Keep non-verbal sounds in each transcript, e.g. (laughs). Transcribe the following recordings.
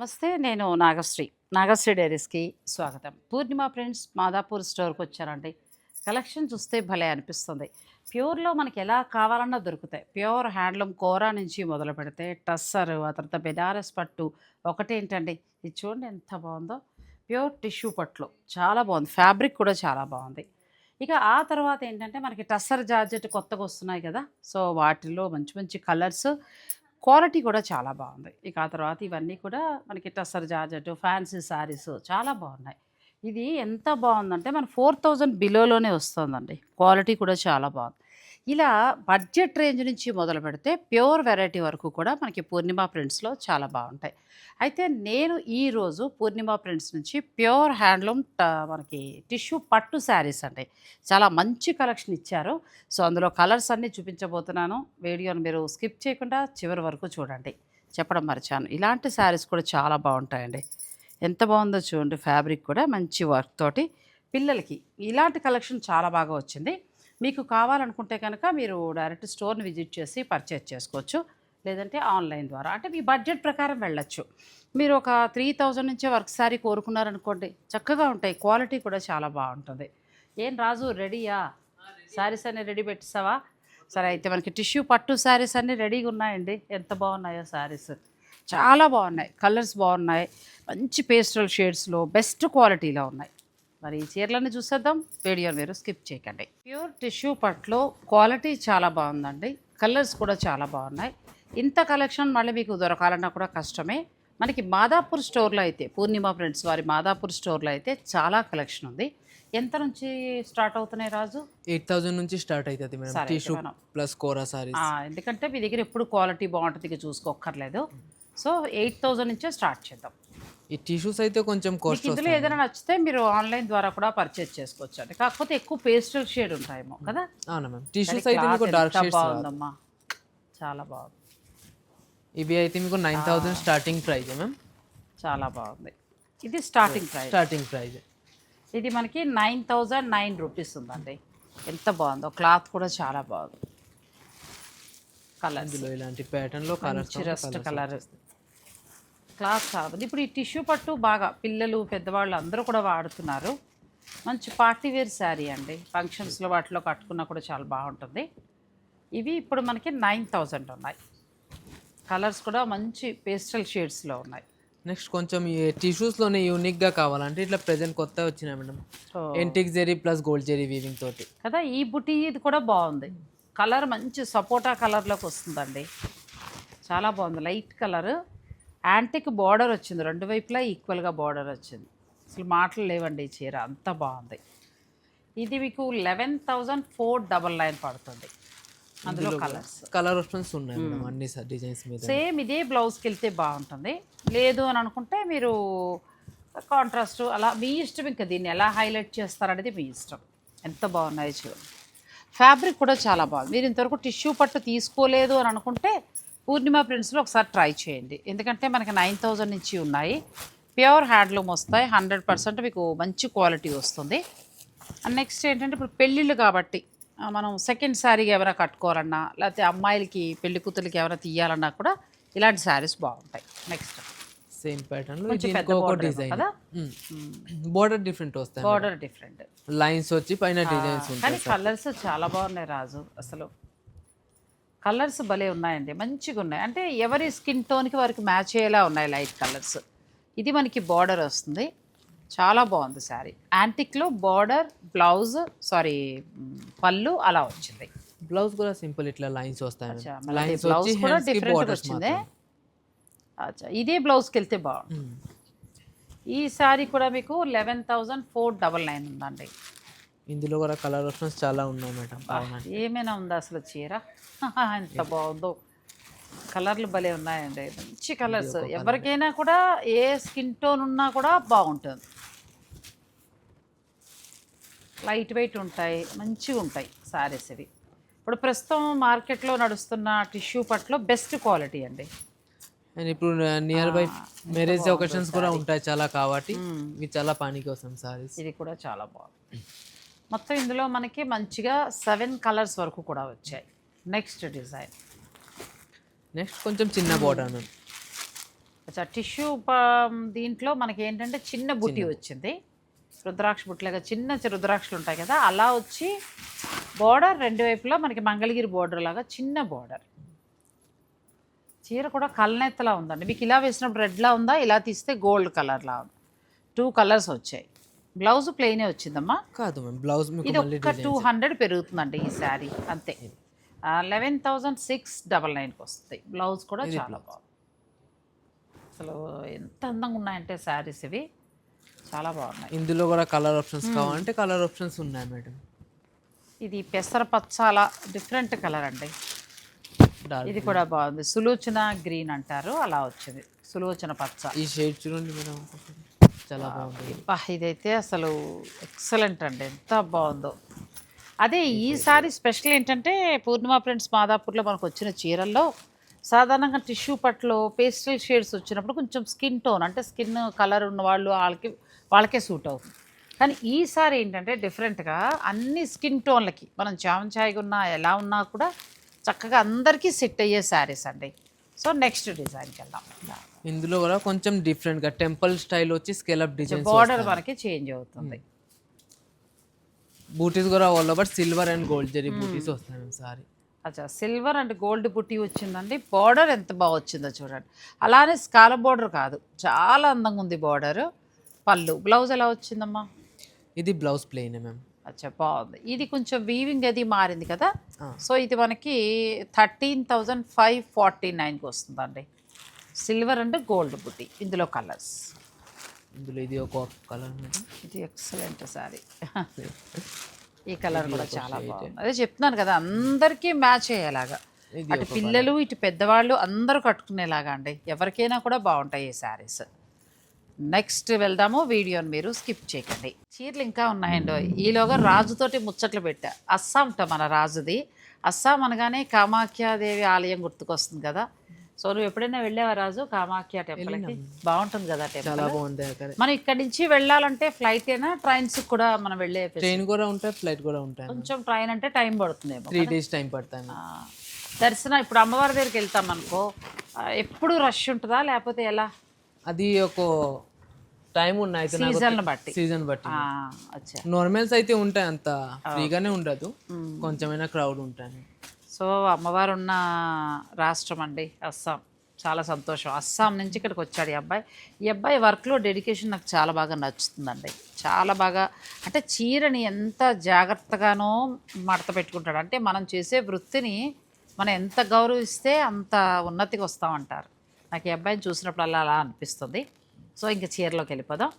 నమస్తే నేను నాగశ్రీ. నాగశ్రీ డైరీస్కి స్వాగతం. పూర్ణిమ ఫ్రెండ్స్ మాదాపూర్ స్టోర్కి వచ్చారండి కలెక్షన్ చూస్తే భలే అనిపిస్తుంది. ప్యూర్లో మనకి ఎలా కావాలన్నా దొరుకుతాయి. ప్యూర్ హ్యాండ్లూమ్ కోరా నుంచి మొదలు పెడితే టస్సర్ ఆ తర్వాత బెనారస్ పట్టు ఒకటేంటండి? ఇది చూడండి ఎంత బాగుందో. ప్యూర్ టిష్యూ పట్లు. చాలా బాగుంది. ఫ్యాబ్రిక్ కూడా చాలా బాగుంది. ఇక ఆ తర్వాత ఏంటంటే మనకి టస్సర్ జార్జెట్ కొత్తగా వస్తున్నాయి కదా. సో వాటిలో మంచి మంచి కలర్స్ క్వాలిటీ కూడా చాలా బాగుంది. ఇక ఆ తర్వాత ఇవన్నీ కూడా మనకి టస్సర్ జార్జెట్ ఫ్యాన్సీ శారీస్ చాలా బాగున్నాయి. ఇది ఎంత బాగుందంటే మన ఫోర్ థౌజండ్ బిలోలోనే వస్తుందండి. క్వాలిటీ కూడా చాలా బాగుంది. ఇలా బడ్జెట్ రేంజ్ నుంచి మొదలు పెడితే ప్యూర్ వెరైటీ వరకు కూడా మనకి పూర్ణిమ ప్రింట్స్లో చాలా బాగుంటాయి. అయితే నేను ఈరోజు పూర్ణిమ ప్రింట్స్ నుంచి ప్యూర్ హ్యాండ్లూమ్ మనకి టిష్యూ పట్టు శారీస్ అండి. చాలా మంచి కలెక్షన్ ఇచ్చారు. సో అందులో కలర్స్ అన్నీ చూపించబోతున్నాను. వీడియోని మీరు స్కిప్ చేయకుండా చివరి వరకు చూడండి. చెప్పడం మర్చాను. ఇలాంటి శారీస్ కూడా చాలా బాగుంటాయండి. ఎంత బాగుందో చూడండి ఫ్యాబ్రిక్ కూడా మంచి వర్క్ తోటి పిల్లలకి ఇలాంటి కలెక్షన్ చాలా బాగా వచ్చింది. మీకు కావాలనుకుంటే కనుక మీరు డైరెక్ట్ స్టోర్ని విజిట్ చేసి పర్చేజ్ చేసుకోవచ్చు. లేదంటే ఆన్లైన్ ద్వారా. అంటే మీ బడ్జెట్ ప్రకారం వెళ్ళచ్చు. మీరు ఒక త్రీ థౌజండ్ నుంచే వర్క్ సారీ కోరుకున్నారనుకోండి చక్కగా ఉంటాయి. క్వాలిటీ కూడా చాలా బాగుంటుంది. ఏం రాజు రెడీయా? శారీస్ అన్నీ రెడీ పెట్టిస్తావా? సరే అయితే మనకి టిష్యూ పట్టు శారీస్ అన్నీ రెడీగా ఉన్నాయండి. ఎంత బాగున్నాయో శారీస్ చాలా బాగున్నాయి. కలర్స్ బాగున్నాయి. మంచి పేస్టల్ షేడ్స్లో బెస్ట్ క్వాలిటీలో ఉన్నాయి. మరి ఈ చీరలన్నీ చూసేద్దాం. వీడియో మీరు స్కిప్ చేయకండి. ప్యూర్ టిష్యూ పట్లో క్వాలిటీ చాలా బాగుందండి. కలర్స్ కూడా చాలా బాగున్నాయి. ఇంత కలెక్షన్ మళ్ళీ మీకు దొరకాలన్నా కూడా కష్టమే. మనకి మాదాపూర్ స్టోర్లో అయితే పూర్ణిమ ఫ్రెండ్స్ వారి మాదాపూర్ స్టోర్లో అయితే చాలా కలెక్షన్ ఉంది. ఎంత నుంచి స్టార్ట్ అవుతున్నాయి రాజు? ఎయిట్ థౌసండ్ నుంచి స్టార్ట్ అవుతుంది మేడం. సరే, టిష్యూ ప్లస్ కోరా సారీస్ ఆ, ఎందుకంటే మీ దగ్గర ఎప్పుడు క్వాలిటీ బాగుంటుంది చూసుకోక్కర్లేదు. సో ఎయిట్ థౌజండ్ నుంచే స్టార్ట్ చేద్దాం. ఈ టిష్యూస్ అయితే కొంచెం కాస్ట్ ఇందులో ఏదైనా నచ్చితే మీరు ఆన్లైన్ ద్వారా కూడా పర్చేజ్ చేసుకోవచ్చు అండి కాకపోతే ఎక్కువ పేస్టల్ షేడ్ ఉంటాయేమో కదా? అవునా మ్యామ్? టిష్యూస్ అయితే మీకు డార్క్ షేడ్స్ బాగుందమ్మా. చాలా బాగుంది. ఇవి అయితే మీకు nine thousand starting price ma'am? చాలా బాగుంది. ఇది స్టార్టింగ్ ప్రైస్ స్టార్టింగ్ ప్రైస్ ఇది మనకి నైన్ థౌజండ్ నైన్ రూపీస్ ఉందండి. ఎంత బాగుందో. క్లాత్ కూడా చాలా బాగుంది. ఇందులో ఇలాంటి ప్యాటర్న్లో కలర్స్ మంచి రస్ట్ కలర్ క్లాత్ చాలా బాగుంది ఇప్పుడు ఈ టిష్యూ పట్టు బాగా పిల్లలు పెద్దవాళ్ళు అందరూ కూడా వాడుతున్నారు. మంచి పార్టీ వేర్ శారీ అండి. ఫంక్షన్స్లో వాటిలో కట్టుకున్నా కూడా చాలా బాగుంటుంది. ఇవి ఇప్పుడు మనకి నైన్ థౌజండ్ ఉన్నాయి. కలర్స్ కూడా మంచి పేస్టల్ షేడ్స్లో ఉన్నాయి. నెక్స్ట్ కొంచెం ఈ టిష్యూస్లోనే యూనిక్గా కావాలంటే ఇట్లా ప్రెజెంట్ కొత్త వచ్చినాయి madam. Antique zari plus gold zari weaving తోటి. కదా ఈ బుటీ ఇది కూడా బాగుంది. కలర్ మంచి సపోటా కలర్లోకి వస్తుందండి. చాలా బాగుంది. Light colour. యాంటిక్ బార్డర్ వచ్చింది. రెండు వైపులా ఈక్వల్గా బార్డర్ వచ్చింది. అసలు మాటలు లేవండి ఈ చీర. అంత బాగుంది. ఇది మీకు eleven thousand four double nine పడుతుంది. అందులో కలర్స్. కలర్ ఆప్షన్స్ ఉన్నాయి అన్ని డిజైన్స్ మీద. సేమ్ ఇదే బ్లౌజ్కి వెళ్తే బాగుంటుంది. లేదు అని అనుకుంటే మీరు కాంట్రాస్ట్ అలా మీ ఇష్టం ఇంకా దీన్ని ఎలా హైలైట్ చేస్తారనేది మీ ఇష్టం. ఎంత బాగున్నాయి చూడండి ఫ్యాబ్రిక్ కూడా చాలా బాగుంది. మీరు ఇంతవరకు టిష్యూ పట్టు తీసుకోలేదు అని అనుకుంటే పూర్ణిమ ప్రింట్స్లో ఒకసారి ట్రై చేయండి. ఎందుకంటే మనకి నైన్ థౌజండ్ నుంచి ఉన్నాయి. ప్యూర్ హ్యాండ్లూమ్ వస్తాయి. హండ్రెడ్ పర్సెంట్ మీకు మంచి క్వాలిటీ వస్తుంది. అండ్ నెక్స్ట్ ఏంటంటే ఇప్పుడు పెళ్ళిళ్ళు కాబట్టి మనం సెకండ్ శారీకి ఎవరైనా కట్టుకోవాలన్నా లేకపోతే అమ్మాయిలకి పెళ్ళి కూతురికి ఎవరైనా తీయాలన్నా కూడా ఇలాంటి శారీస్ బాగుంటాయి. నెక్స్ట్ సేమ్ ప్యాటర్న్లో డిజైన్ కదా? బోర్డర్ డిఫరెంట్ వస్తాయి బార్డర్ డిఫరెంట్ లైన్స్ వచ్చి పైన డిజైన్స్ కానీ కలర్స్ చాలా బాగున్నాయి రాజు. అసలు కలర్స్ భలే ఉన్నాయండి. మంచిగా ఉన్నాయి అంటే ఎవరి స్కిన్ టోన్కి వారికి మ్యాచ్ అయ్యేలా ఉన్నాయి లైట్ కలర్స్. ఇది మనకి బార్డర్ వస్తుంది. చాలా బాగుంది శారీ. యాంటిక్లో బార్డర్ బ్లౌజ్ సారీ పళ్ళు అలా వచ్చింది. బ్లౌజ్ కూడా సింపుల్ ఇట్లా లైన్స్ వస్తాయి లైన్స్ బ్లౌజ్ కూడా డిఫరెంట్ వచ్చిందే. అచ్చా ఇదే బ్లౌజ్కి వెళ్తే బాగుంది ఈ శారీ కూడా మీకు eleven thousand four double nine ఉందండి. ఇందులో కూడా కలర్ ఆప్షన్స్ చాలా ఉన్నాయి మేడం. బాగున్నాయి. ఏమైనా ఉందా అసలు చీర? (laughs) ఎంత బాగుందో. కలర్లు భలే ఉన్నాయండి. మంచి కలర్స్. ఎవరికైనా కూడా ఏ స్కిన్ టోన్ ఉన్నా కూడా బాగుంటుంది. లైట్ వెయిట్ ఉంటాయి మంచిగా ఉంటాయి సారీస్ ఇవి. ఇప్పుడు ప్రస్తుతం మార్కెట్లో నడుస్తున్న టిష్యూ పట్లో బెస్ట్ క్వాలిటీ అండి. అండ్ ఇప్పుడు నియర్ బై మ్యారేజ్ ఒకేషన్స్ కూడా ఉంటాయి చాలా కాబట్టి ఇవి చాలా పనికి వస్తాం సారీస్. ఇది కూడా చాలా బాగుంది. మొత్తం ఇందులో మనకి మంచిగా సెవెన్ కలర్స్ వరకు కూడా వచ్చాయి. నెక్స్ట్ డిజైన్ నెక్స్ట్ కొంచెం చిన్న బోర్డర్ మ్యామ్ అచ్చా టిష్యూ దీంట్లో మనకి ఏంటంటే చిన్న బుట్టి వచ్చింది. రుద్రాక్ష బుట్టలాగా చిన్న రుద్రాక్షలు ఉంటాయి కదా అలా వచ్చి బోర్డర్ రెండు వైపులా మనకి మంగళగిరి బోర్డర్ లాగా చిన్న బోర్డర్ చీర కూడా కళ్ళనెత్తలా ఉందండి. మీకు ఇలా వేసినప్పుడు రెడ్లా ఉందా? ఇలా తీస్తే గోల్డ్ కలర్లా ఉంది. టూ కలర్స్ వచ్చాయి. బ్లౌజ్ ప్లెయినే వచ్చిందమ్మా. కాదు మ్యామ్ బ్లౌజ్ ఇది ఒక్క టూ హండ్రెడ్ పెరుగుతుందండి ఈ శారీ అంతే. లెవెన్ థౌజండ్ సిక్స్ డబల్ నైన్కి వస్తుంది బ్లౌజ్ కూడా చాలా బాగుంది. అసలు ఎంత అందంగా ఉన్నాయంటే శారీస్ ఇవి. చాలా బాగున్నాయి. ఇందులో కూడా కలర్ ఆప్షన్స్ కావాలంటే కలర్ ఆప్షన్స్ ఉన్నాయి మేడం. ఇది పెసర పచ్చ అలా డిఫరెంట్ కలర్ అండి. ఇది కూడా బాగుంది. సులోచన గ్రీన్ అంటారు అలా వచ్చింది. సులోచన పచ్చ. ఈ షేడ్ చూడండి మేడం. చాలా అబ్బా, ఇదైతే అసలు ఎక్సలెంట్ అండి. ఎంత బాగుందో. అదే ఈసారి స్పెషల్ ఏంటంటే పూర్ణిమ ఫ్రెండ్స్ మాదాపూర్లో మనకు వచ్చిన చీరల్లో సాధారణంగా టిష్యూ పట్లో పేస్టల్ షేడ్స్ వచ్చినప్పుడు కొంచెం స్కిన్ టోన్ అంటే స్కిన్ కలర్ ఉన్న వాళ్ళు వాళ్ళకి వాళ్ళకే సూట్ అవుతుంది. కానీ ఈసారి ఏంటంటే డిఫరెంట్గా అన్ని స్కిన్ టోన్లకి మనం చామంచాయిగా ఉన్నా ఎలా ఉన్నా కూడా చక్కగా అందరికీ సెట్ అయ్యే శారీస్ అండి. సో నెక్స్ట్ డిజైన్కి వెళ్దాం. ఇందులో కూడా కొంచెం డిఫరెంట్గా టెంపుల్ స్టైల్ వచ్చి స్కేలప్ డిజైన్స్ బార్డర్ మనకి చేంజ్ అవుతుంది. బూటీస్ కూడా all over silver and gold zari బూటీస్ వస్తాయి సారీ అచ్చా సిల్వర్ అండ్ గోల్డ్ బుట్టి వచ్చిందండి. బార్డర్ ఎంత బాగా వచ్చిందో చూడండి. అలానే స్కాల బార్డర్ కాదు. చాలా అందంగా ఉంది బార్డర్ పళ్ళు. బ్లౌజ్ ఎలా వచ్చిందమ్మా? ఇది బ్లౌజ్ ప్లెయిన్ మ్యామ్ అచ్చా బాగుంది. ఇది కొంచెం వీవింగ్ అది మారింది కదా. సో ఇది మనకి థర్టీన్ థౌజండ్ ఫైవ్ ఫార్టీ నైన్కి వస్తుందండి. సిల్వర్ అండ్ గోల్డ్ బుట్టి ఇందులో కలర్స్. ఇందులో ఇది ఒక కలర్ ఇది ఎక్సలెంట్ సారీ. ఈ (laughs) కలర్ కూడా చాలా బాగుంది. అదే చెప్తున్నాను కదా అందరికీ మ్యాచ్ అయ్యేలాగా. అటు పిల్లలు ఇటు పెద్దవాళ్ళు అందరూ కట్టుకునేలాగా అండి. ఎవరికైనా కూడా బాగుంటాయి ఈ శారీస్ నెక్స్ట్ వెళ్దాము వీడియోని మీరు స్కిప్ చేయకండి. చీరలు ఇంకా ఉన్నాయండి. ఈలోగా రాజుతోటి ముచ్చట్లు పెట్టా. అస్సాంట మన రాజుది. అస్సాం అనగానే కామాఖ్యాదేవి ఆలయం గుర్తుకొస్తుంది కదా. సో నువ్వు ఎప్పుడైనా వెళ్ళావా రాజు? కామాఖ్య టెంపుల్కి బాగుంటుంది కదా టెంపుల్ చాలా బాగుంటాయి అక్కడ మనం ఇక్కడి నుంచి వెళ్ళాలంటే ఫ్లైట్ అయినా ట్రైన్స్ కూడా మనం వెళ్ళే ట్రైన్ కూడా ఉంటాయి ఫ్లైట్ కూడా ఉంటాయి. కొంచెం ట్రైన్ అంటే టైం పడుతుందేమో త్రీ డేస్ టైం మ్యామ్. దర్శనం ఇప్పుడు అమ్మవారి దగ్గరికి వెళ్తాం అనుకో ఎప్పుడు రష్ ఉంటుందా? లేకపోతే ఎలా? అది ఒక టైం ఉన్నాయి సీజన్ బట్టి. సీజన్ బట్టి. నార్మల్స్ అయితే ఉంటాయి అంత ఫ్రీగానే ఉండదు. కొంచెమైనా క్రౌడ్ ఉంటాయి సో అమ్మవారు ఉన్న రాష్ట్రం అండి అస్సాం. చాలా సంతోషం. అస్సాం నుంచి ఇక్కడికి వచ్చాడు ఈ అబ్బాయి. ఈ అబ్బాయి వర్క్లో డెడికేషన్ నాకు చాలా బాగా నచ్చుతుందండి. చాలా బాగా అంటే చీరని ఎంత జాగ్రత్తగానో మడత పెట్టుకుంటాడు. అంటే మనం చేసే వృత్తిని మనం ఎంత గౌరవిస్తే అంత ఉన్నతికి వస్తామంటారు. నాకు ఈ అబ్బాయిని చూసినప్పుడు అలా అలా అనిపిస్తుంది. సో ఇంకా చీరలోకి వెళ్ళిపోదాం.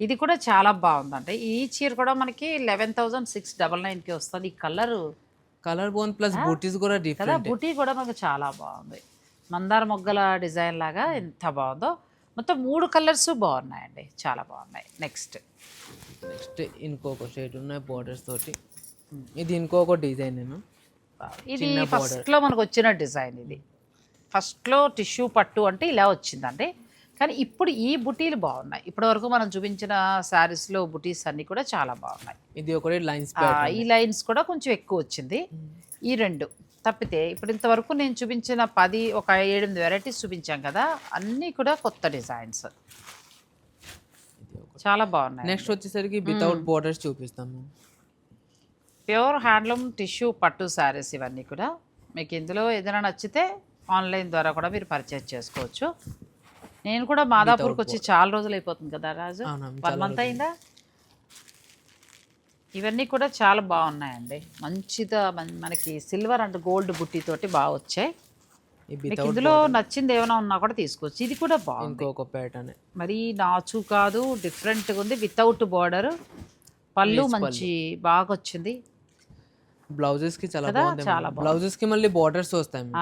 ఇది కూడా చాలా బాగుందండి. ఈ చీర కూడా మనకి లెవెన్ థౌజండ్ సిక్స్ డబల్ నైన్కి వస్తుంది. ఈ కలరు కలర్ బోన్ ప్లస్ బూటీస్ కూడా కదా డిఫరెంట్ బుటీ కూడా మనకు చాలా బాగుంది. మందార మొగ్గల డిజైన్ లాగా ఎంత బాగుందో. మొత్తం మూడు కలర్స్ బాగున్నాయండి. చాలా బాగున్నాయి. నెక్స్ట్ నెక్స్ట్ ఇంకొక షేడ్ ఉన్నాయి బోర్డర్స్ తోటి. ఇది ఇంకొక డిజైన్ మ్యామ్ ఇది ఫస్ట్లో మనకు వచ్చిన డిజైన్ ఇది. ఫస్ట్లో టిష్యూ పట్టు అంటే ఇలా వచ్చిందండి. కానీ ఇప్పుడు ఈ బుటీలు బాగున్నాయి. ఇప్పటి వరకు మనం చూపించిన శారీస్లో బుటీస్ అన్నీ కూడా చాలా బాగున్నాయి. ఇది ఒకటి లైన్స్ ఈ లైన్స్ కూడా కొంచెం ఎక్కువ వచ్చింది. ఈ రెండు తప్పితే ఇప్పుడు ఇంతవరకు నేను చూపించిన పది ఒక ఏడెనిమిది వెరైటీస్ చూపించాం కదా అన్నీ కూడా కొత్త డిజైన్స్. చాలా బాగున్నాయి నెక్స్ట్ వచ్చేసరికి వితౌట్ బోర్డర్స్ చూపిస్తాము ప్యూర్ హ్యాండ్లూమ్ టిష్యూ పట్టు శారీస్ ఇవన్నీ కూడా. మీకు ఇందులో ఏదైనా నచ్చితే ఆన్లైన్ ద్వారా కూడా మీరు పర్చేజ్ చేసుకోవచ్చు. నేను కూడా మాదాపూర్కి వచ్చి చాలా రోజులు అయిపోతుంది కదా రాజు? వన్ మంత్ అయిందా? ఇవన్నీ కూడా చాలా బాగున్నాయండి. మంచిగా మన్- మనకి సిల్వర్ అండ్ గోల్డ్ బుట్టి తోటి బాగా వచ్చాయి. ఇందులో నచ్చింది ఏమైనా ఉన్నా కూడా తీసుకోవచ్చు. ఇది కూడా బాగుంది. ఇంకొక ప్యాటర్న్. మరి నాచు కాదు డిఫరెంట్గా ఉంది. Without border. పళ్ళు మంచి బాగా వచ్చింది బ్లౌజెస్కి చాలా? బాగుంది. బ్లౌజెస్కి మళ్ళీ బోర్డర్స్ వస్తాయి.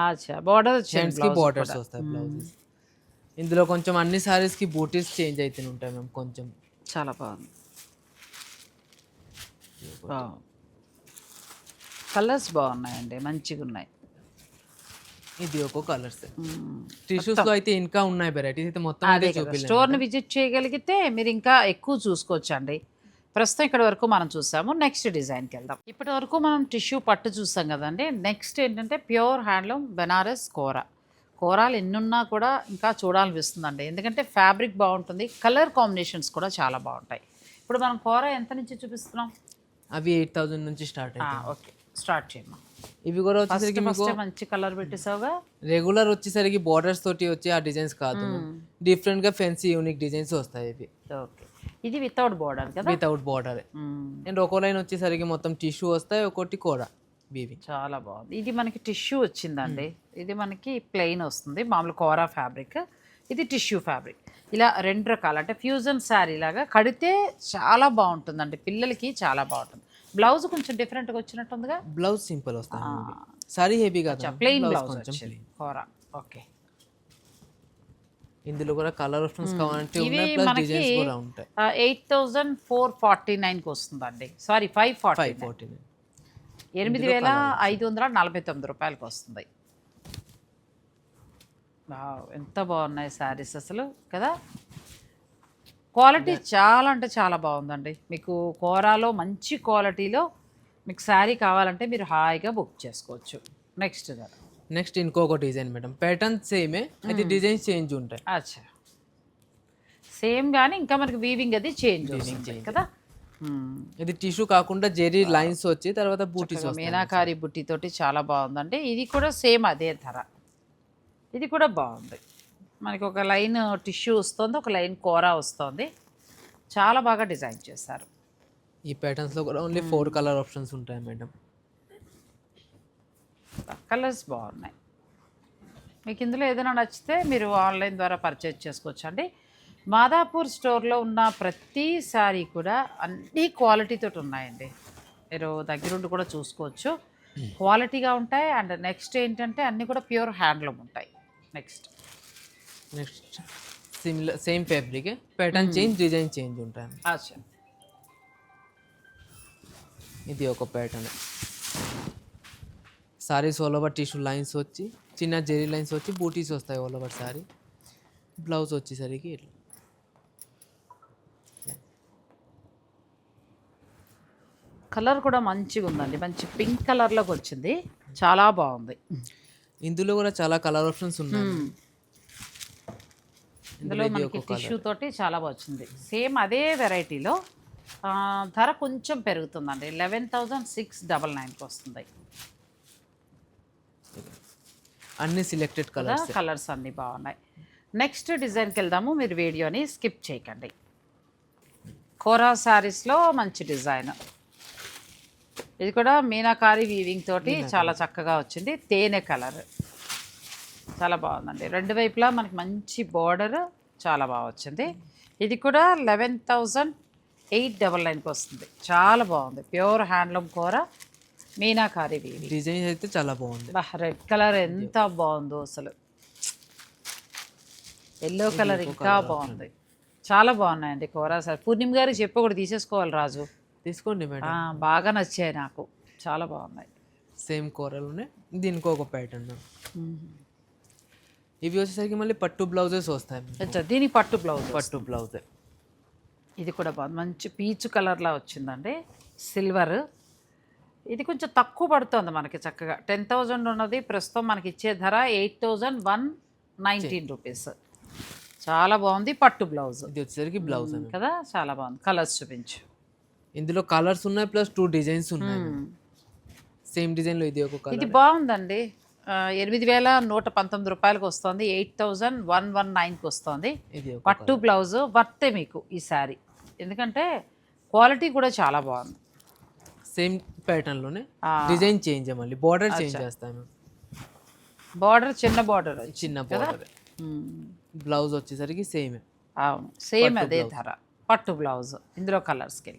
బార్డర్ బోర్డర్స్ వస్తాయి బ్లౌజెస్. ఇందులో కొంచెం అన్ని సారీస్కి బూటీస్ చేంజ్ అయితే ఉంటాయి మ్యామ్ కొంచెం. చాలా బాగుంది. కలర్స్ బాగున్నాయండి మంచిగా ఉన్నాయి. ఇది ఒక కలర్స్ మ్మ్. టిష్యూస్లో అయితే ఇంకా ఉన్నాయి వెరైటీస్ అయితే మొత్తం అదే చూపిలేదు స్టోర్ని విజిట్ చేయగలిగితే మీరు ఇంకా ఎక్కువ చూసుకోవచ్చు అండి ప్రస్తుతం ఇక్కడ వరకు మనం చూసాము నెక్స్ట్ డిజైన్కి వెళ్దాం. ఇప్పటి వరకు మనం టిష్యూ పట్టు చూసాం కదండి. నెక్స్ట్ ఏంటంటే ప్యూర్ హ్యాండ్లూమ్ బెనారస్ కోర కూరలు ఎన్నున్నా కూడా ఇంకా చూడాలనిపిస్తుందండి. ఎందుకంటే ఫ్యాబ్రిక్ బాగుంటుంది కలర్ కాంబినేషన్స్ కూడా చాలా బాగుంటాయి. ఇప్పుడు మనం కూర ఎంత నుంచి చూపిస్తున్నాం? అవి ఎయిట్ థౌజండ్ నుంచి స్టార్ట్ ఓకే. స్టార్ట్ చేయమ్మా. ఇవి కూడా వచ్చేసరికి మీకు మంచి కలర్ పెట్టేసావుగా? రెగ్యులర్ వచ్చేసరికి బార్డర్స్ తోటి వచ్చే ఆ డిజైన్స్ కాదు. డిఫరెంట్గా ఫెన్సీ యూనిక్ డిజైన్స్ వస్తాయి ఇవి. ఓకే. ఇది వితౌట్ బోర్డర్ కదా? Without border. అండ్ ఒక్కో లైన్ వచ్చేసరికి మొత్తం టిష్యూ వస్తాయి ఒకటి కూర. వీవింగ్ చాలా బాగుంది. ఇది మనకి టిష్యూ వచ్చిందండి. ఇది మనకి ప్లెయిన్ వస్తుంది. మామూలు కోరా ఫ్యాబ్రిక్. ఇది టిష్యూ ఫ్యాబ్రిక్. ఇలా రెండు రకాలు. అంటే ఫ్యూజన్ శారీ లాగా కడితే చాలా బాగుంటుందండి. పిల్లలకి చాలా బాగుంటుంది. బ్లౌజ్ కొంచెం డిఫరెంట్గా వచ్చినట్టుందిగా? బ్లౌజ్ సింపుల్ వస్తాయి సారీ హెవీ కాదు. Plain blouse kora. ఓకే. ఇందులో కూడా కలర్ ఆప్షన్స్ కావాలంటే ఇవి ఉన్నాయి. ప్లస్ మనకి డిజైన్స్ కూడా ఉంటాయి. ఎయిట్ థౌజండ్ ఫోర్ ఫార్టీ నైన్కి వస్తుందండి. Sorry five forty five forty ఎనిమిది వేల ఐదు వందల నలభై తొమ్మిది రూపాయలకి వస్తుంది. ఎంత బాగున్నాయి శారీస్ అసలు కదా? క్వాలిటీ చాలా అంటే చాలా బాగుందండి. మీకు కోరాలో మంచి క్వాలిటీలో మీకు శారీ కావాలంటే మీరు హాయిగా బుక్ చేసుకోవచ్చు. నెక్స్ట్ నెక్స్ట్ ఇంకొక డిజైన్ మేడం. ప్యాటర్న్ సేమే అయితే డిజైన్స్ చేంజ్ ఉంటాయి. అచ్చా. సేమ్ కానీ ఇంకా మనకి వీవింగ్ అది చేంజ్. కదా. ఇది టిష్యూ కాకుండా జెరీ లైన్స్ వచ్చి తర్వాత బూటీస్ మీనాకారి బుట్టితోటి చాలా బాగుందండి. ఇది కూడా సేమ్ అదే ధర. ఇది కూడా బాగుంది. మనకి ఒక లైన్ టిష్యూ వస్తుంది ఒక లైన్ కూర వస్తుంది. చాలా బాగా డిజైన్ చేశారు. ఈ ప్యాటర్న్స్లో కూడా ఓన్లీ ఫోర్ కలర్ ఆప్షన్స్ ఉంటాయి మేడం. కలర్స్ బాగున్నాయి. మీకు ఇందులో ఏదైనా నచ్చితే మీరు ఆన్లైన్ ద్వారా పర్చేజ్ చేసుకోవచ్చు అండి మాదాపూర్ స్టోర్లో ఉన్న ప్రతి శారీ కూడా అన్ని క్వాలిటీతో ఉన్నాయండి. మీరు దగ్గరుండి కూడా చూసుకోవచ్చు. క్వాలిటీగా ఉంటాయి అండ్ నెక్స్ట్ ఏంటంటే అన్నీ కూడా ప్యూర్ హ్యాండ్లూమ్ ఉంటాయి. Next. Next. Similar same fabric. Pattern change design change ఉంటాయి అచ్చా. ఇది ఒక pattern. Saris all over tissue lines వచ్చి చిన్న జెరీ లైన్స్ వచ్చి బూటీస్ వస్తాయి ఆల్ ఓవర్ సారీ. బ్లౌజ్ వచ్చేసరికి ఇట్లా. కలర్ కూడా మంచిగా ఉందండి మంచి పింక్ కలర్లోకి వచ్చింది. చాలా బాగుంది. ఇందులో కూడా చాలా కలర్ ఆప్షన్స్ ఉన్నాయి. ఇందులో మనకి టిష్యూ తోటి చాలా బాగా వచ్చింది సేమ్ అదే వెరైటీలో ధర కొంచెం పెరుగుతుందండి. లెవెన్ థౌజండ్ సిక్స్ డబల్ నైన్కి వస్తుంది. అన్ని సిలెక్టెడ్ కదా కలర్స్ కలర్స్ అన్నీ బాగున్నాయి. నెక్స్ట్ డిజైన్కి వెళ్దాము. మీరు వీడియోని స్కిప్ చేయకండి. కోరా శారీస్లో మంచి డిజైన్. ఇది కూడా మీనాకారి వీవింగ్ తోటి చాలా చక్కగా వచ్చింది. తేనె కలర్ చాలా బాగుందండి. రెండు వైపులా మనకి మంచి బోర్డర్ చాలా బాగా వచ్చింది. ఇది కూడా లెవెన్ థౌజండ్ ఎయిట్ డబల్ నైన్కి వస్తుంది. చాలా బాగుంది. ప్యూర్ హ్యాండ్లూమ్ కూర మీనాకారి వీవింగ్ డిజైన్ అయితే చాలా బాగుంది. రెడ్ కలర్ ఎంత బాగుందో అసలు. ఎల్లో కలర్ ఇంకా బాగుంది. చాలా బాగున్నాయండి కూర సార్ పూర్ణిమ గారు చెప్పి ఒకటి తీసేసుకోవాలి రాజు. తీసుకోండి మేడం. బాగా నచ్చాయి నాకు. చాలా బాగున్నాయి. సేమ్ కూరలోనే దీనికి ఒక ప్యాటర్న్ ఇవి వచ్చేసరికి మళ్ళీ పట్టు బ్లౌజెస్ వస్తాయి మీకు. అచ్చా, దీని పట్టు బ్లౌజ్ పట్టు బ్లౌజ్. ఇది కూడా బాగుంది. మంచి పీచు కలర్లా వచ్చిందండి. సిల్వర్ ఇది కొంచెం తక్కువ పడుతుంది మనకి చక్కగా. టెన్ థౌజండ్ ఉన్నది. ప్రస్తుతం మనకి ఇచ్చే ధర eight thousand one nineteen rupees చాలా బాగుంది పట్టు బ్లౌజ్. ఇది వచ్చేసరికి బ్లౌజ్. కదా? చాలా బాగుంది. కలర్స్ చూపించు. ఇందులో కలర్స్ ఉన్నాయి ప్లస్ టూ డిజైన్స్ ఉన్నాయి. సేమ్ డిజైన్లో ఇది ఒక కలర్ ఇది బాగుందండి. ఎనిమిది వేల నూట పంతొమ్మిది రూపాయలకి వస్తుంది. ఎయిట్ థౌజండ్ వన్ వన్ నైన్కి వస్తుంది. పట్టు బ్లౌజ్ వర్తే మీకు ఈ శారీ. ఎందుకంటే క్వాలిటీ కూడా చాలా బాగుంది. సేమ్ ప్యాటర్న్లోనే ఆ. డిజైన్ చేంజ్ మళ్ళీ. బార్డర్ చేంజ్ చేస్తాను బార్డర్ చిన్న బార్డర్ చిన్న బార్డర్ బ్లౌజ్ వచ్చేసరికి సేమ్ అవును. సేమ్ అదే ధర. పట్టు బ్లౌజ్ ఇందులో కలర్స్కి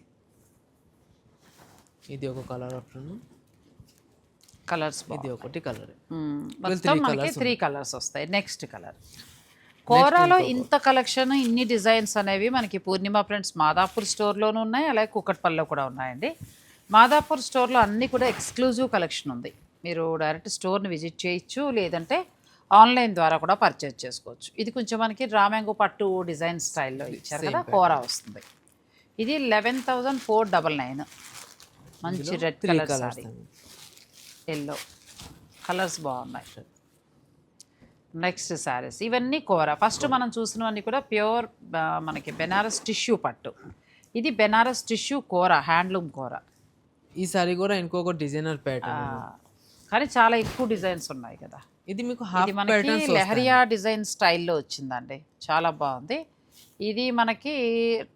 ఇది ఒక కలర్ ఆప్షన్ కలర్స్ ఇది ఒకటి కలర్. మొత్తం మనకి త్రీ కలర్స్ వస్తాయి. నెక్స్ట్ కలర్ కోరాలో ఇంత కలెక్షన్ ఇన్ని డిజైన్స్ అనేవి మనకి పూర్ణిమ ఫ్రెండ్స్ మాదాపూర్ స్టోర్లోనూ ఉన్నాయి అలాగే కుక్కట్పల్లిలో కూడా ఉన్నాయండి. మాదాపూర్ స్టోర్లో అన్నీ కూడా ఎక్స్క్లూజివ్ కలెక్షన్ ఉంది. మీరు డైరెక్ట్ స్టోర్ని విజిట్ చేయొచ్చు లేదంటే ఆన్లైన్ ద్వారా కూడా పర్చేజ్ చేసుకోవచ్చు. ఇది కొంచెం మనకి రామ్యాంగో పట్టు డిజైన్ స్టైల్లో ఇచ్చారు కదా కోరా వస్తుంది. ఇది eleven thousand four double nine మంచి red colour sari. Yellow colours బాగున్నాయి. నెక్స్ట్ శారీస్ ఇవన్నీ కూర. ఫస్ట్ మనం చూసినవన్నీ కూడా ప్యూర్ మనకి బెనారస్ టిష్యూ పట్టు. ఇది బెనారస్ టిష్యూ కూర హ్యాండ్లూమ్ కూర. ఈ సారీ కూడా ఇంకొక డిజైనర్ ప్యాటర్న్ కానీ చాలా ఎక్కువ డిజైన్స్ ఉన్నాయి కదా. ఇది మీకు మనకి లెహరియా డిజైన్ స్టైల్లో వచ్చిందండి. చాలా బాగుంది. ఇది మనకి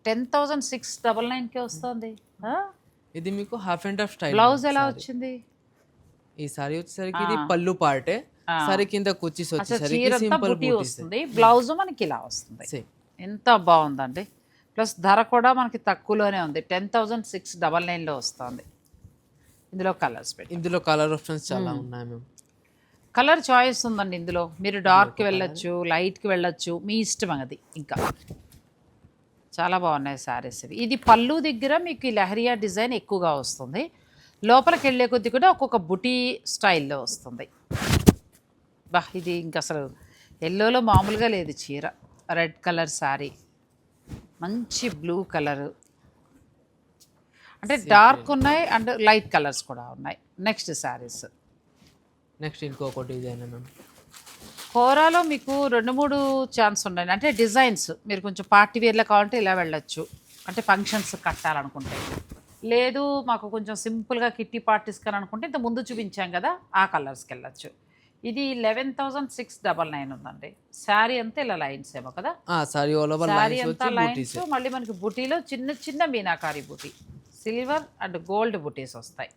టెన్ థౌజండ్ సిక్స్ డబల్ నైన్కే వస్తుంది? ఇది మీకు half and half style blouse ఎలా వచ్చింది? ఈ సారీ వచ్చేసరికి ఇది పళ్ళు పార్టే. సారీ కింద అసలు వచ్చేసరికి సింపుల్ వస్తుంది. బ్లౌజ్ మనకి ఇలా వస్తుంది. ఎంత బాగుందండి. ప్లస్ ధర కూడా మనకి తక్కువలోనే ఉంది. టెన్ థౌజండ్ సిక్స్ డబల్ నైన్లో వస్తుంది. ఇందులో కలర్స్ పెట్టి. ఇందులో కలర్ ఆప్షన్స్ చాలా ఉన్నాయి మేము కలర్ చాయిస్ ఉందండి ఇందులో. మీరు డార్క్కి వెళ్ళొచ్చు లైట్కి వెళ్ళొచ్చు. మీ ఇష్టం అది ఇంకా. చాలా బాగున్నాయి శారీస్ ఇవి. ఇది పళ్ళు దగ్గర మీకు ఈ లహరియా డిజైన్ ఎక్కువగా వస్తుంది. లోపలికి వెళ్ళే కొద్ది కూడా ఒక్కొక్క బుటీ స్టైల్లో వస్తుంది. బా ఇది ఇంక అసలు ఎల్లోలో మామూలుగా లేదు చీర. Red colour sari. మంచి బ్లూ కలర్. అంటే డార్క్ ఉన్నాయి అండ్ లైట్ కలర్స్ కూడా ఉన్నాయి. నెక్స్ట్ శారీస్. నెక్స్ట్ ఇంకొక డిజైన్ కోరాలో మీకు రెండు మూడు ఛాన్స్ ఉన్నాయి. అంటే డిజైన్స్ మీరు కొంచెం పార్టీ వేర్లో కావాలంటే ఇలా వెళ్ళొచ్చు. అంటే ఫంక్షన్స్ కట్టాలనుకుంటే. లేదు మాకు కొంచెం సింపుల్గా కిట్టి పార్టీస్ కానీ అనుకుంటే ఇంత ముందు చూపించాం కదా ఆ కలర్స్కి వెళ్ళొచ్చు. ఇది eleven thousand six double nine ఉందండి. శారీ అంతా ఇలా లైన్స్ ఏమో కదా? శారీ అంతా లైన్స్ మళ్ళీ మనకి బుటీలో చిన్న చిన్న మీనాకారి బుటీ. సిల్వర్ అండ్ గోల్డ్ బుటీస్ వస్తాయి.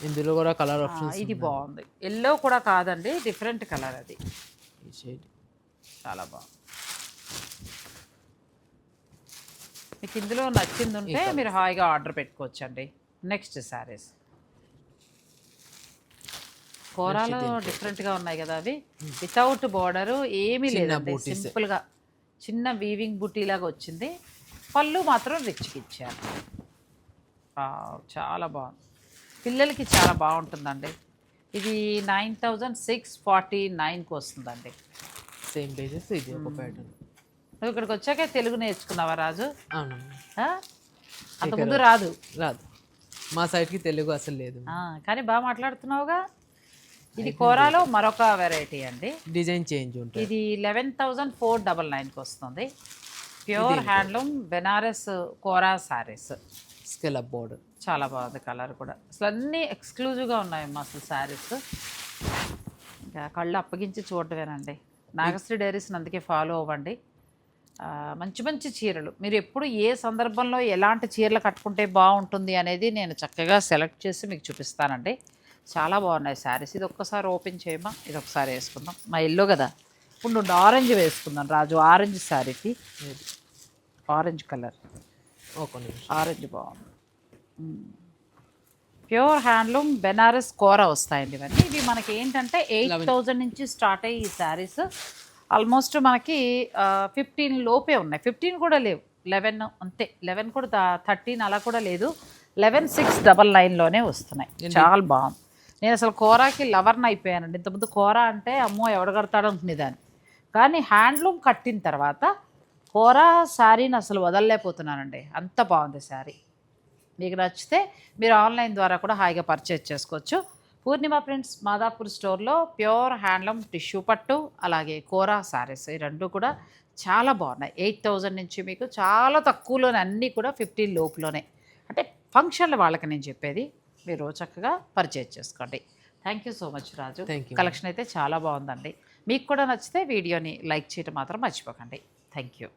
ఇందులో కూడా కలర్ ఆ, ఆప్షన్స్ ఇది బాగుంది. ఎల్లో కూడా కాదండి డిఫరెంట్ కలర్ అది. ఈ షేడ్ చాలా బాగుంది. మీకు ఇందులో నచ్చింది ఉంటే మీరు హాయిగా ఆర్డర్ పెట్టుకోవచ్చండి. నెక్స్ట్ శారీస్ కూరలో డిఫరెంట్గా ఉన్నాయి కదా అవి. వితౌట్ బోర్డరు ఏమీ లేదండి. booties. సింపుల్గా చిన్న వీవింగ్ బుటీ లాగా వచ్చింది. పళ్ళు మాత్రం రిచ్కి ఇచ్చారు. చాలా బాగుంది. పిల్లలకి చాలా బాగుంటుందండి. ఇది నైన్ థౌజండ్ సిక్స్ ఫార్టీ నైన్కి వస్తుందండి. సేమ్ పేజెస్ ఇది ఒక ప్యాటర్న్ నువ్వు ఇక్కడికి వచ్చాకే తెలుగు నేర్చుకున్నావా రాజు? ఆ? అంతకుముందు రాదు. రాదు. మా సైడ్కి తెలుగు అసలు లేదు. కానీ బాగా మాట్లాడుతున్నావుగా? ఇది కోరాలో మరొక వెరైటీ అండి. డిజైన్ చేంజ్ ఉంటుంది. ఇది లెవెన్ థౌజండ్ ఫోర్ డబల్ నైన్కి వస్తుంది. Pure handloom Banaras kora saris scallop border చాలా బాగుంది కలర్ కూడా. అసలు అన్నీ ఎక్స్క్లూజివ్గా ఉన్నాయమ్మా అసలు శారీస్. ఇంకా కళ్ళు అప్పగించి చూడటమేనండి. నాగశ్రీ డైరీస్ని అందుకే ఫాలో అవ్వండి. మంచి మంచి చీరలు. మీరు ఎప్పుడు ఏ సందర్భంలో ఎలాంటి చీరలు కట్టుకుంటే బాగుంటుంది అనేది నేను చక్కగా సెలెక్ట్ చేసి మీకు చూపిస్తానండి. చాలా బాగున్నాయి శారీస్. ఇది ఒక్కసారి ఓపెన్ చేయమా ఇది ఒకసారి వేసుకుందాం. మా ఇల్లు కదా. ఇప్పుడు ఆరెంజ్ వేసుకుందాం రాజు. ఆరెంజ్ శారీకి. Orange colour. ఆరెంజ్ బాగుంది ప్యూర్ హ్యాండ్లూమ్ బెనారస్ కూర వస్తాయండి ఇవన్నీ. ఇవి మనకి ఏంటంటే ఎయిట్ థౌజండ్ నుంచి స్టార్ట్ అయ్యి ఈ శారీస్. ఆల్మోస్ట్ మనకి ఫిఫ్టీన్ లోపే ఉన్నాయి. ఫిఫ్టీన్ కూడా లేవు. లెవెన్ అంతే. లెవెన్ కూడా థర్టీన్ అలా కూడా లేదు. లెవెన్ సిక్స్ డబల్ నైన్లోనే వస్తున్నాయి. చాలా బాగుంది. నేను అసలు కూరకి లవర్ని అయిపోయానండి. ఇంతకుముందు కూర అంటే అమ్మో ఎవడు కడతాడు అనుకునేదాన్ని. కానీ హ్యాండ్లూమ్ కట్టిన తర్వాత కూర శారీని అసలు వదలలేకపోతున్నానండి. అంత బాగుంది శారీ. మీకు నచ్చితే మీరు ఆన్లైన్ ద్వారా కూడా హాయిగా పర్చేజ్ చేసుకోవచ్చు. పూర్ణిమ ప్రింట్స్ మాదాపూర్ స్టోర్లో ప్యూర్ హ్యాండ్లూమ్ టిష్యూ పట్టు అలాగే కోరా శారీస్ ఈ రెండు కూడా చాలా బాగున్నాయి. ఎయిట్ థౌజండ్ నుంచి మీకు చాలా తక్కువలోనే అన్నీ కూడా ఫిఫ్టీన్ లోపులోనే. అంటే ఫంక్షన్ల వాళ్ళకి నేను చెప్పేది మీరు చక్కగా పర్చేజ్ చేసుకోండి. Thank you so much Raju. Collection అయితే చాలా బాగుందండి. మీకు కూడా నచ్చితే వీడియోని లైక్ చేయడం మాత్రం మర్చిపోకండి. Thank you.